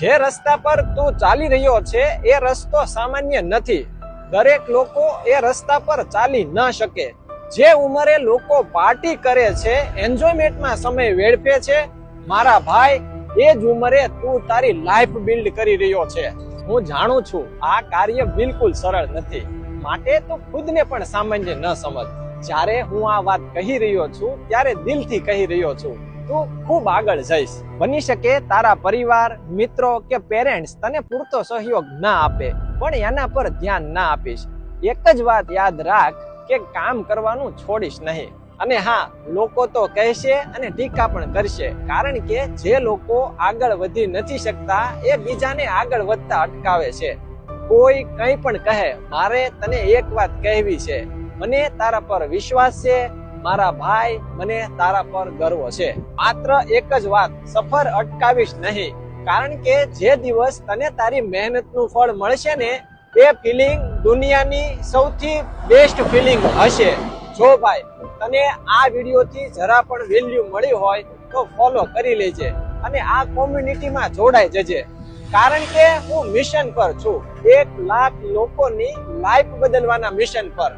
જે રસ્તા પર તું ચાલી રહ્યો છે, એ રસ્તો સામાન્ય નથી. દરેક લોકો એ રસ્તા પર ચાલી ન શકે. જે ઉંમરે લોકો પાર્ટી કરે છે, એન્જોયમેન્ટમાં સમય વેડફે છે, મારા ભાઈ, એ જ ઉંમરે તું તારી લાઈફ બિલ્ડ કરી રહ્યો છે. હું જાણું છું, આ કાર્ય બિલકુલ સરળ નથી. માટે તું ખુદને પણ સામાન્ય ન સમજ. જ્યારે હું આ વાત કહી રહ્યો છું, ત્યારે દિલથી કહી રહ્યો છું. તું ખૂબ આગળ જઈશ. બની શકે તારા પરિવાર, મિત્રો કે પેરેન્ટ્સ તને પૂરતો સહયોગ ના આપે, પણ એના પર ધ્યાન ના આપીશ. એક જ વાત યાદ રાખ કે કામ કરવાનું છોડીશ નહીં. અને હા, લોકો તો કહેશે અને ટીકા પણ કરશે, કારણ કે જે લોકો આગળ વધી નથી શકતા, એ બીજાને આગળ વધતા અટકાવે છે. કોઈ કંઈ પણ કહે, મારે તને એક વાત કહેવી છે. મને તારા પર વિશ્વાસ છે મારા ભાઈ મને તારા પર ગર્વ છે. માત્ર એક જ વાત, સફર અટકાવીશ નહીં. કારણ કે જે દિવસ તને તારી મહેનતનું ફળ મળશે ને, એ ફિલિંગ દુનિયાની સૌથી બેસ્ટ ફિલિંગ હશે. જો ભાઈ, તને આ વિડીયોથી જરા પણ વેલ્યુ મળી હોય, તો ફોલો કરી લેજે અને આ કોમ્યુનિટીમાં જોડાઈ જજે. કારણ કે હું મિશન પર છું. એક લાખ લોકોની લાઈફ બદલવાના મિશન પર.